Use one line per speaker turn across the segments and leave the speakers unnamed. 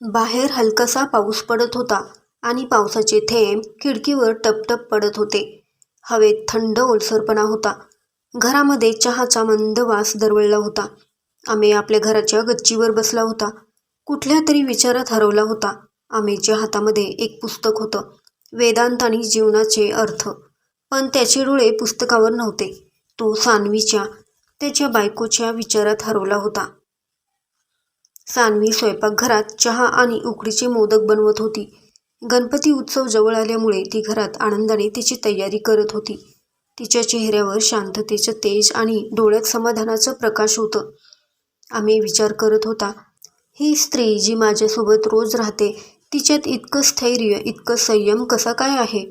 बाहेर हलकासा पाऊस पडत होता आणि पावसाचे थेंब खिडकीवर टपटप पडत होते. हवेत थंड ओलसरपणा होता. घरामध्ये चहाचा मंद वास दरवळला होता. आम्ही आपल्या घराच्या गच्चीवर बसला होता. कुठल्या तरी विचारात हरवला होता. आमेच्या हातामध्ये एक पुस्तक होतं. वेदांत आणि जीवनाचे अर्थ. पण त्याचे डोळे पुस्तकावर नव्हते. तो सानवीच्या त्याच्या बायकोच्या विचारात हरवला होता. सानवी स्वयंपाकघरात चहा आणि उकडीचे मोदक बनवत होती. गणपती उत्सव जवळ आल्यामुळे ती घरात आनंदाने तिची तयारी करत होती. तिच्या चेहऱ्यावर शांततेचं तेज आणि डोळ्यात समाधानाचं प्रकाश होतं. आम्ही विचार करत होता, ही स्त्री जी माझ्यासोबत रोज राहते तिच्यात इतकं स्थैर्य, इतकं संयम कसा काय आहे?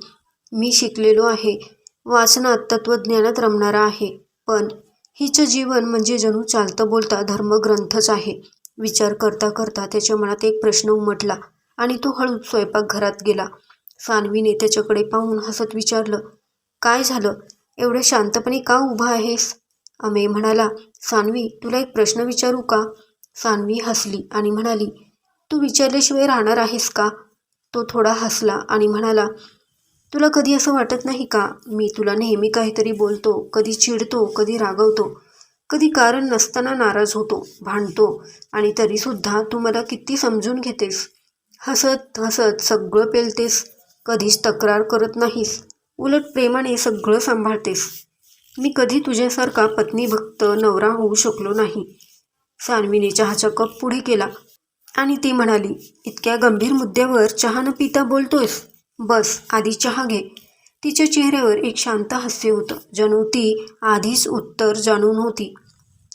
मी शिकलेलो आहे. वाचनात, तत्त्वज्ञानात रमणारा आहे. पण हिचं जीवन म्हणजे जणू चालतं बोलता धर्मग्रंथच आहे. विचार करता करता त्याच्या मनात एक प्रश्न उमटला आणि तो हळूच स्वयंपाकघरात गेला. सानवीने त्याच्याकडे पाहून हसत विचारलं, काय झालं? एवढ्या शांतपणे का उभा आहेस? अमेय म्हणाला, सानवी तुला एक प्रश्न विचारू का? सानवी हसली आणि म्हणाली, तू विचारल्याशिवाय राहणार आहेस का? तो थोडा हसला आणि म्हणाला, तुला कधी असं वाटत नाही का, मी तुला नेहमी काहीतरी बोलतो, कधी चिडतो, कधी रागवतो, कधी कारण नसताना नाराज होतो, भांडतो आणि तरीसुद्धा तू मला किती समजून घेतेस. हसत हसत सगळं पेलतेस. कधीच तक्रार करत नाहीस. उलट प्रेमाने सगळं सांभाळतेस. मी कधी तुझ्यासारखा पत्नीभक्त नवरा होऊ शकलो नाही. सानवीने चहाचा कप पुढे केला आणि ती म्हणाली, इतक्या गंभीर मुद्द्यावर चहा न पिता बोलतोयस? बस, आधी चहा घे. तिच्या चेहऱ्यावर एक शांत हास्य होतं. जणू ती आधीच उत्तर जाणून होती.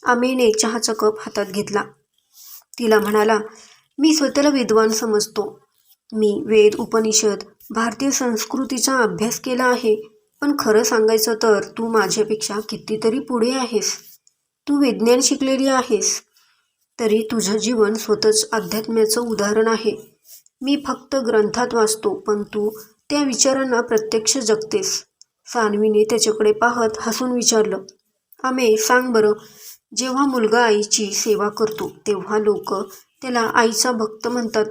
अमेयने चहाचा कप हातात घेतला. तिला म्हणाला, मी स्वतःला विद्वान समजतो. मी वेद, उपनिषद, भारतीय संस्कृतीचा अभ्यास केला आहे. पण खरं सांगायचं तर तू माझ्यापेक्षा कितीतरी पुढे आहेस. तू विज्ञान शिकलेली आहेस. तरी तुझं जीवन स्वतःच अध्यात्माचं उदाहरण आहे. मी फक्त ग्रंथात वाचतो पण तू त्या विचारांना प्रत्यक्ष जगतेस. सानवीने त्याच्याकडे पाहत हसून विचारलं, आमे सांग बरं, जेव्हा मुलगा आईची सेवा करतो तेव्हा लोक त्याला आईचा भक्त म्हणतात.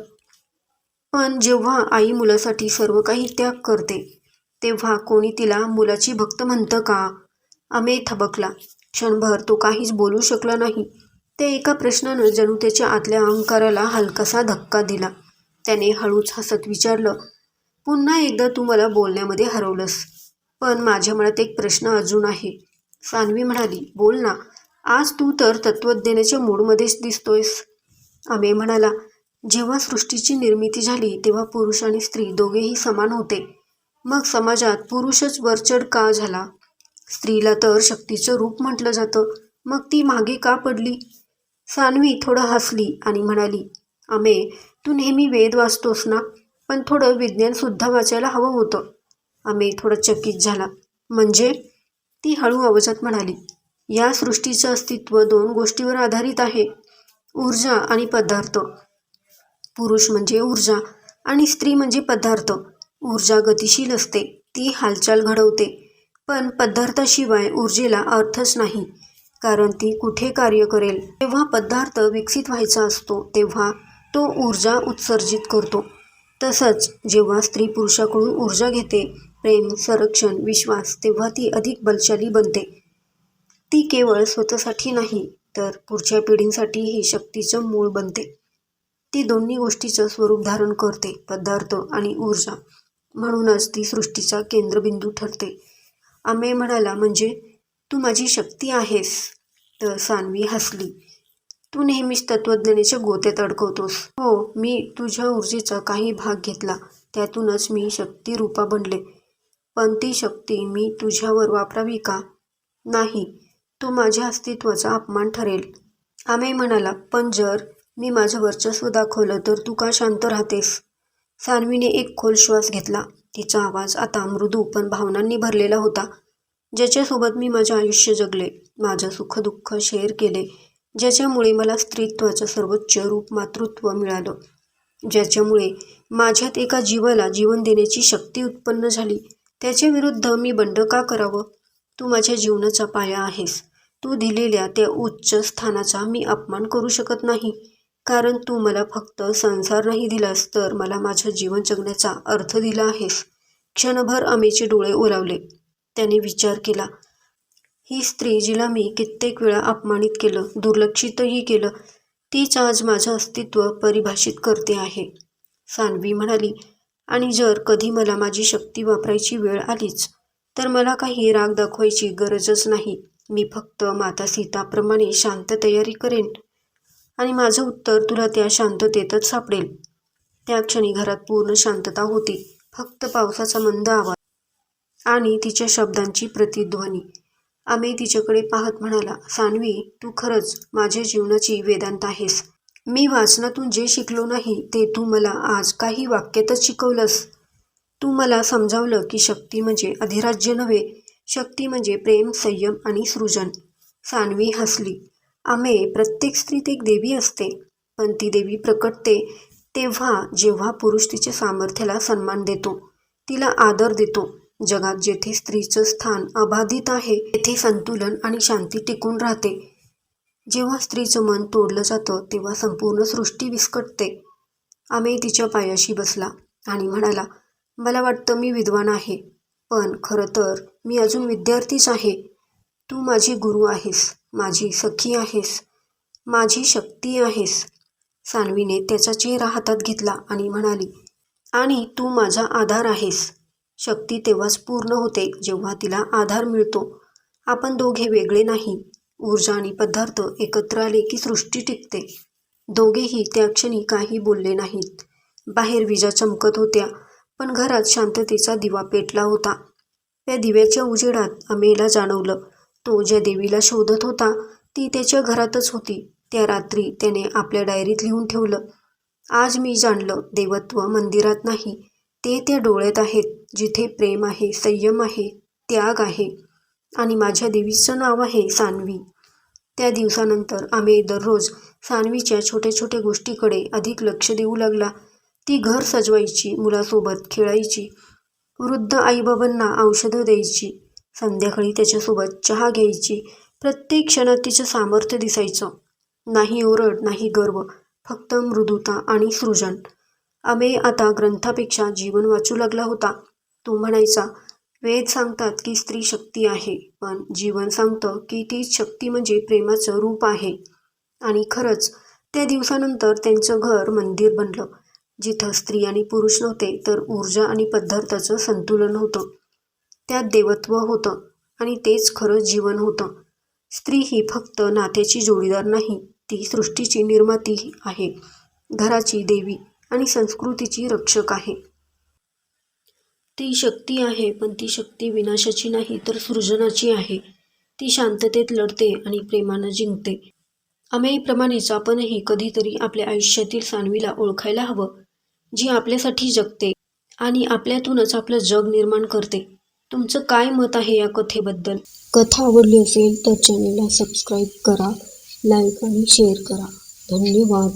पण जेव्हा आई मुलासाठी सर्व काही त्याग करते तेव्हा कोणी तिला मुलाची भक्त म्हणतं का? अमेय थबकला. क्षणभर तो काहीच बोलू शकला नाही. त्या एका प्रश्नानं जणू त्याच्या आतल्या अहंकाराला हलकासा धक्का दिला. त्याने हळूच हसत विचारलं, पुन्हा एकदा तू मला बोलण्यामध्ये हरवलंस. पण माझ्या मनात एक प्रश्न अजून आहे. सान्वी म्हणाली, बोल ना. आज तू तर तत्त्वज्ञानाच्या मूडमध्येच दिसतोयस. अमे म्हणाला, जेव्हा सृष्टीची निर्मिती झाली तेव्हा पुरुष आणि स्त्री दोघेही समान होते. मग समाजात पुरुषच वरचढ का झाला? स्त्रीला तर शक्तीचं रूप म्हटलं जातं. मग ती मागे का पडली? सान्वी थोडं हसली आणि म्हणाली, अमे तू नेहमी वेद वाचतोस ना, पण थोडं विज्ञानसुद्धा वाचायला हवं होतं. आम्ही थोडा चकित झाला. म्हणजे? ती हळू आवाजात म्हणाली, या सृष्टीचं अस्तित्व दोन गोष्टीवर आधारित आहे. ऊर्जा आणि पदार्थ. पुरुष म्हणजे ऊर्जा आणि स्त्री म्हणजे पदार्थ. ऊर्जा गतिशील असते. ती हालचाल घडवते. पण पदार्थाशिवाय ऊर्जेला अर्थच नाही. कारण ती कुठे कार्य करेल? जेव्हा पदार्थ विकसित व्हायचा असतो तेव्हा तो ऊर्जा उत्सर्जित करतो. तसंच जेव्हा स्त्री पुरुषाकडून ऊर्जा घेते, प्रेम, संरक्षण, विश्वास तेव्हा ती अधिक बलशाली बनते. ती केवळ स्वतःसाठी नाही तर पुढच्या पिढींसाठीही शक्तीचं मूळ बनते. ती दोन्ही गोष्टीचं स्वरूप धारण करते, पदार्थ आणि ऊर्जा. म्हणूनच ती सृष्टीचा केंद्रबिंदू ठरते. आमे म्हणाला, म्हणजे तू माझी शक्ती आहेस? तर सानवी हसली. तू नेहमीच तत्त्वज्ञानाच्या गोत्यात अडकवतोस. हो, मी तुझ्या ऊर्जेचा काही भाग घेतला. त्यातूनच मी शक्तिरूपा बनले. पण ती शक्ती मी तुझ्यावर वापरावी का? नाही. तो माझ्या अस्तित्वाचा अपमान ठरेल. आम्ही म्हणाला, पण जर मी माझं वर्चस्व दाखवलं तर तू का शांत राहतेस? सानवीने एक खोल श्वास घेतला. तिचा आवाज आता मृदू पण भावनांनी भरलेला होता. ज्याच्यासोबत मी माझे आयुष्य जगले, माझं सुखदुःख शेअर केले, ज्याच्यामुळे मला स्त्रीत्वाचं सर्वोच्च रूप मातृत्व मिळालं, ज्याच्यामुळे माझ्यात एका जीवाला जीवन देण्याची शक्ती उत्पन्न झाली, त्याच्याविरुद्ध मी बंड का करावं? तू माझ्या जीवनाचा पाया आहेस. तू दिलेल्या त्या उच्च स्थानाचा मी अपमान करू शकत नाही. कारण तू मला फक्त संसार नाही दिलास तर मला माझं जीवन जगण्याचा अर्थ दिला आहेस क्षणभर अमेचे डोळे ओलावले त्याने विचार केला ही स्त्री जिला मी कित्येक वेळा अपमानित केलं दुर्लक्षितही केलं तीच आज माझं अस्तित्व परिभाषित करते आहे. सानवी म्हणाली आणि जर कधी मला माझी शक्ती वापरायची वेळ आलीच तर मला काही राग दाखवायची गरजच नाही. मी फक्त माता सीताप्रमाणे शांत तयारी करेन आणि माझं उत्तर तुला त्या शांततेतच सापडेल. त्या क्षणी घरात पूर्ण शांतता होती. फक्त पावसाचा मंद आवाज आणि तिच्या शब्दांची प्रतिध्वनी. आम्ही तिच्याकडे पाहत म्हणाला सान्वी तू खरंच माझ्या जीवनाची वेदांत आहेस. मी वाचनातून जे शिकलो नाही ते तू मला आज काही वाक्यातच शिकवलंस. तू मला समजावलं की शक्ती म्हणजे अधिराज्य नव्हे शक्ती म्हणजे प्रेम संयम आणि सृजन. सान्वी हसली. आमे प्रत्येक स्त्रीत एक देवी असते पण ती देवी प्रकटते तेव्हा जेव्हा पुरुष तिच्या सामर्थ्याला सन्मान देतो तिला आदर देतो. जगात जेथे स्त्रीचं स्थान अबाधित आहे तेथे संतुलन आणि शांती टिकून राहते. जेव्हा स्त्रीचं मन तोडलं जातं तेव्हा संपूर्ण सृष्टी विस्कटते. आम्ही तिच्या पायाशी बसला आणि म्हणाला मला वाटतं मी विद्वान आहे पण खरं तर मी अजून विद्यार्थीच आहे. तू माझी गुरु आहेस माझी सखी आहेस माझी शक्ती आहेस. सानवीने त्याचा चेहरा हातात घेतला आणि म्हणाली आणि तू माझा आधार आहेस. शक्ती तेव्हाच पूर्ण होते जेव्हा तिला आधार मिळतो. आपण दोघे वेगळे नाही. ऊर्जा आणि पदार्थ एकत्र आले की सृष्टी टिकते. दोघेही त्या क्षणी काही बोलले नाहीत. बाहेर विजा चमकत होत्या पण घरात शांततेचा दिवा पेटला होता. त्या दिव्याच्या उजेडात अमेला जाणवलं. तो ज्या देवीला शोधत होता ती त्याच्या घरातच होती. त्या रात्री त्याने आपल्या डायरीत लिहून ठेवलं. आज मी जाणलं देवत्व मंदिरात नाही. ते त्या डोळ्यात आहेत. जिथे प्रेम आहे संयम आहे त्याग आहे आणि माझ्या देवीचं नाव आहे सान्वी. त्या दिवसानंतर आम्ही दररोज सान्वीच्या छोट्या छोट्या गोष्टीकडे अधिक लक्ष देऊ लागला. ती घर सजवायची मुलासोबत खेळायची वृद्ध आईबाबांना औषधं द्यायची संध्याकाळी त्याच्यासोबत चहा घ्यायची प्रत्येक क्षणात तिचं सामर्थ्य दिसायचं. नाही ओरड नाही गर्व फक्त मृदुता आणि सृजन. अमे आता ग्रंथापेक्षा जीवन वाचू लागला होता. तो म्हणायचा. वेद सांगतात की स्त्री शक्ती आहे पण जीवन सांगतं की ती शक्ती म्हणजे प्रेमाचं रूप आहे. आणि खरंच त्या दिवसानंतर त्यांचं घर मंदिर बनलं. जिथं स्त्री आणि पुरुष नव्हते तर ऊर्जा आणि पदार्थाचं संतुलन होतं. त्यात देवत्व होतं आणि तेच खरं जीवन होतं. स्त्री ही फक्त नात्याची जोडीदार नाही ती सृष्टीची निर्माती आहे. घराची देवी आणि संस्कृतीची रक्षक आहे. ती शक्ती आहे पण ती शक्ती विनाशाची नाही तर सृजनाची आहे. ती शांततेत लढते आणि प्रेमानं जिंकते. अमेयीप्रमाणेच आपणही कधीतरी आपल्या आयुष्यातील सानवीला ओळखायला हवं जी आपल्यासाठी जगते आणि आपल्यातूनच आपलं जग निर्माण करते. तुमचं काय मत आहे या कथेबद्दल? कथा आवडली असेल तर चॅनलला सबस्क्राईब करा लाईक आणि शेअर करा. धन्यवाद.